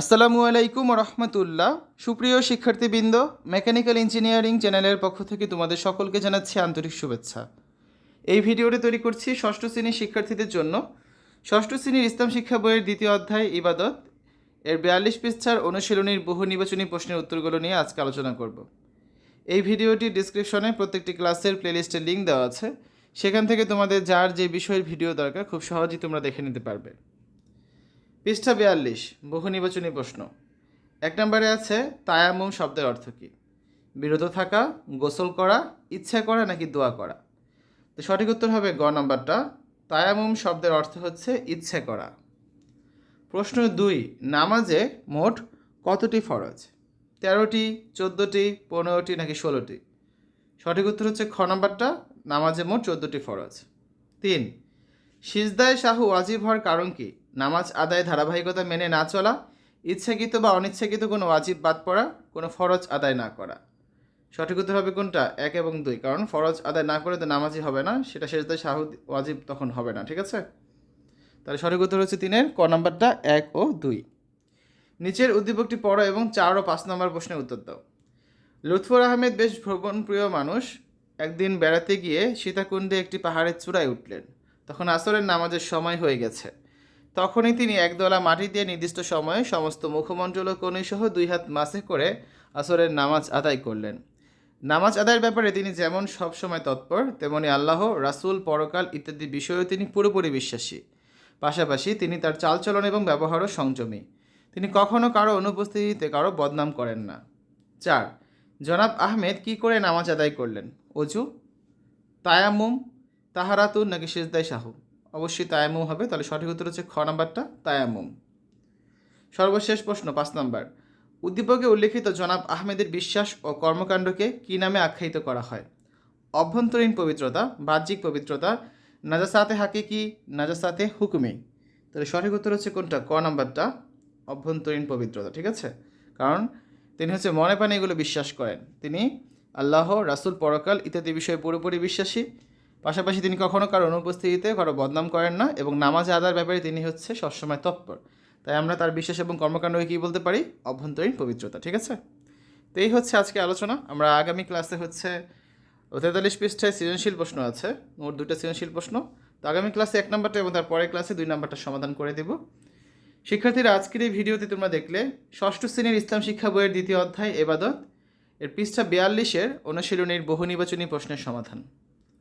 আসসালামু আলাইকুম রহমতুল্লাহ সুপ্রিয় শিক্ষার্থীবৃন্দ, মেকানিক্যাল ইঞ্জিনিয়ারিং চ্যানেলের পক্ষ থেকে তোমাদের সকলকে জানাচ্ছি আন্তরিক শুভেচ্ছা। এই ভিডিওটি তৈরি করছি ষষ্ঠ শ্রেণির শিক্ষার্থীদের জন্য। ষষ্ঠ শ্রেণির ইসলাম শিক্ষা বইয়ের দ্বিতীয় অধ্যায়, ইবাদত। এর বিয়াল্লিশ পৃষ্ঠার অনুশীলনীর বহু নির্বাচনী প্রশ্নের উত্তরগুলো নিয়ে আজকে আলোচনা করব। এই ভিডিওটি ডিসক্রিপশনে প্রত্যেকটি ক্লাসের প্লেলিস্টের লিঙ্ক দেওয়া আছে। সেখান থেকে তোমাদের যার যে বিষয়ের ভিডিও দরকার, খুব সহজেই তোমরা দেখে নিতে পারবে। পৃষ্ঠা বিয়াল্লিশ, বহু নির্বাচনী প্রশ্ন। এক নম্বরে আছে তায়ামুম শব্দের অর্থ কী? বিরত থাকা, গোসল করা, ইচ্ছা করা নাকি দোয়া করা? তো সঠিক উত্তর হবে গ নম্বরটা তায়ামুম শব্দের অর্থ হচ্ছে ইচ্ছে করা। প্রশ্ন দুই, নামাজে মোট কতটি ফরজ? তেরোটি, চোদ্দোটি, পনেরোটি নাকি ষোলোটি? সঠিক উত্তর হচ্ছে খ নম্বরটা, নামাজে মোট চোদ্দোটি ফরজ। তিন, সিজদায় শাহু ওয়াজিব হওয়ার কারণ কি? নামাজ আদায় ধারাবাহিকতা মেনে না চলা, ইচ্ছাকৃত বা অনিচ্ছাকৃত কোনো ওয়াজিব বাদ পড়া, কোনো ফরজ আদায় না করা। সঠিক উত্তর হবে কোনটা? এক এবং দুই। কারণ ফরজ আদায় না করে তো নামাজই হবে না, সেটা সেজদায় শাহু ওয়াজিব তখন হবে না, ঠিক আছে? তাহলে সঠিক উত্তর হচ্ছে তিনের, ক নাম্বারটা এক ও দুই। নিচের উদ্দীপকটি পড়ো এবং চার ও পাঁচ নম্বর প্রশ্নের উত্তর দাও। লুৎফর আহমেদ বেশ ভ্রমণপ্রিয় মানুষ। একদিন বেড়াতে গিয়ে সীতাকুণ্ডে একটি পাহাড়ের চূড়ায় উঠলেন। তখন আসরের নামাজের সময় হয়ে গেছে। তখনই তিনি একদলা মাটি দিয়ে নির্দিষ্ট সময়ে সমস্ত মুখমণ্ডল ও কনুইসহ দুই হাত মাসে করে আসরের নামাজ আদায় করলেন। নামাজ আদায়ের ব্যাপারে তিনি যেমন সবসময় তৎপর, তেমনি আল্লাহ, রাসূল, পরকাল ইত্যাদি বিষয়েও তিনি পুরোপুরি বিশ্বাসী। পাশাপাশি তিনি তার চালচলন এবং ব্যবহারও সংযমী। তিনি কখনও কারও অনুপস্থিতিতে কারও বদনাম করেন না। চার, জনাব আহমেদ কি করে নামাজ আদায় করলেন? অজু, তায়াম্মুম, তাহারাতুন নাকি সেজদাই শাহু অবশ্যই তায়াম্মুম হবে। তাহলে সঠিক উত্তর হচ্ছে খ নাম্বারটা, তায়াম্মুম। সর্বশেষ প্রশ্ন, পাঁচ নাম্বার। উদ্দীপকে উল্লেখিত জনাব আহমেদের বিশ্বাস ও কর্মকাণ্ডকে কী নামে আখ্যায়িত করা হয়? অভ্যন্তরীণ পবিত্রতা, বাহ্যিক পবিত্রতা, নাজাসাতে হাকিকি, নাজাসাতে হুকুমি। তাহলে সঠিক উত্তর হচ্ছে কোনটা? ক নাম্বারটা, অভ্যন্তরীণ পবিত্রতা, ঠিক আছে? কারণ তিনি হচ্ছে মনে প্রাণে এগুলো বিশ্বাস করেন। তিনি আল্লাহ, রাসূল, পরকাল ইত্যাদি বিষয়ে পুরোপুরি বিশ্বাসী। পাশাপাশি তিনি কখনও কারও অনুপস্থিতিতে কারও বদনাম করেন না এবং নামাজ আদার ব্যাপারে তিনি হচ্ছে সবসময় তৎপর। তাই আমরা তার বিশ্বাস এবং কর্মকাণ্ডকে কী বলতে পারি? অভ্যন্তরীণ পবিত্রতা, ঠিক আছে? তো এই হচ্ছে আজকে আলোচনা। আমরা আগামী ক্লাসে হচ্ছে তেতাল্লিশ পৃষ্ঠায় সৃজনশীল প্রশ্ন আছে, মোট দুটো সৃজনশীল প্রশ্ন। তো আগামী ক্লাসে এক নম্বরটা এবং তার পরের ক্লাসে দুই নম্বরটা সমাধান করে দেব। শিক্ষার্থীরা, আজকের এই ভিডিওতে তোমরা দেখলে ষষ্ঠ শ্রেণির ইসলাম শিক্ষা বইয়ের দ্বিতীয় অধ্যায়, এবাদত। এর পৃষ্ঠা বিয়াল্লিশের অনুশীলনীর বহু নির্বাচনী প্রশ্নের সমাধান।